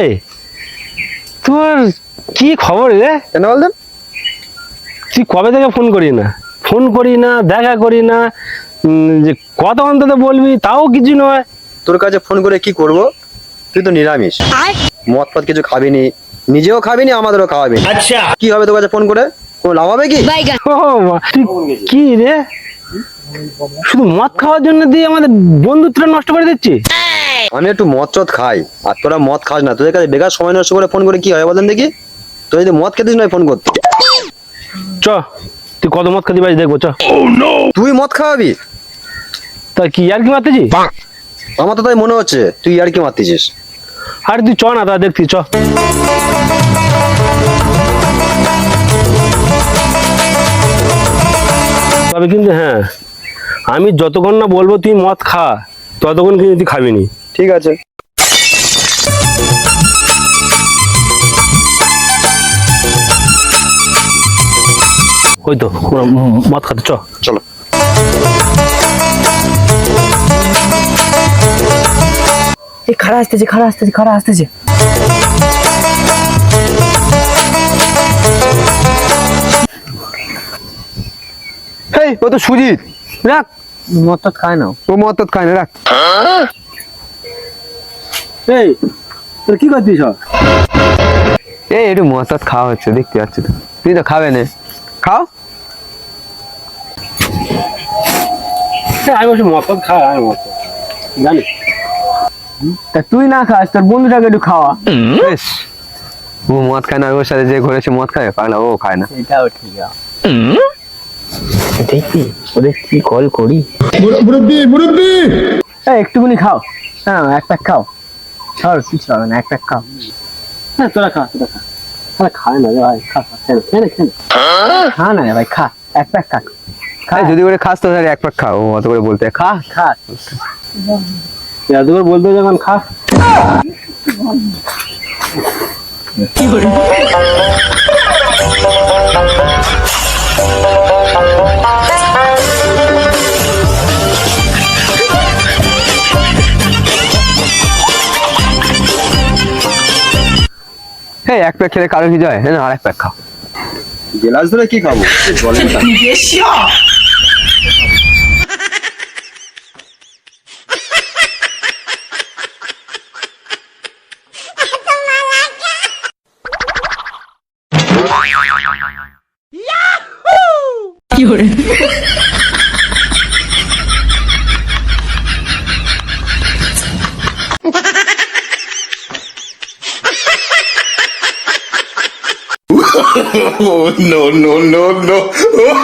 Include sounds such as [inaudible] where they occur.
এই তোর কি খবর রে? কেন বলতেন তুই কবে থেকে ফোন করি না? ফোন করি না দেখা করি না যে কত অন্তত বলবি তাও কিছু নয়। তোর কাছে ফোন করে কি করব? তুই তো নিরামিষ। মদ ফদ কিছু খাবিনি নিজেও খাবিনি আমাদেরও খাওয়াবি। আচ্ছা। কি হবে তোর কাছে ফোন করে? কোনো লাভ হবে কি? ও তুই কি রে? শুধু মদ খাওয়ার জন্য দিয়ে আমাদের বন্ধুত্বটা নষ্ট করে দিচ্ছি? আমি একটু মদ চদ খাই আর তোরা মদ খাস না। তোদের কাছে বেকার সময় নষ্ট করে ফোন করে কি হয় বলেন দেখি? তুই যদি মদ খেতিস নয় ফোন করতে চ তুই কত মদ খাতি পারিস দেখব চ। তুই মদ খাওয়াবি? তা কি আর কি মারতেছি আমার তো তাই মনে হচ্ছে তুই আর কি মারতেছিস। আর তুই চ না তা দেখছি চ। তবে কিন্তু হ্যাঁ আমি যতক্ষণ না বলব তুই মদ খা ততক্ষণ কিন্তু তুই খাবি নি। ঠিক আছে। ওই তো মদ খাতে চ। চলো। এই খাড়া আসতেছে খাড়া আসতেছে খাড়া আসতেছে। এই ও তো সুজিত রাখ। মদ খায় না ও। টদ খায় না রাখ। এই তোর কি করছিস? এই একটু টদ খাওয়া হচ্ছে দেখতে পাচ্ছি তো। তুই তো খাবে না। খাও। আমি বলছি খা আমি তা তুই না খাস তোর বন্ধুটাকে একটু খাওয়া। বেশ। ও মদ খায় না ওর সাথে যে ঘুরেছে মদ খায় না ও খায় না। এটাও ঠিক আছে দেখবি ওদের কি কল করি? একটুখানি খাও। হ্যাঁ এক প্যাক খাও। ছাড় কিছু হবে না এক প্যাক খাও। হ্যাঁ তোরা খা তোরা খা। আরে খায় না রে ভাই খা খা নে। খা রে ভাই খা এক প্যাক খা। যদি করে খাস তো তাহলে এক পাক খাও ও অত করে বলতে খা খা। তুই করে বলতে যখন খা। হ্যাঁ এক প্যাক খেলে কারও কি যায় হ্যাঁ আর এক প্যাক খাও। গেলাস ধরে কি খাব? জলের Oh, [laughs] Oh, no, no, no, no. [laughs]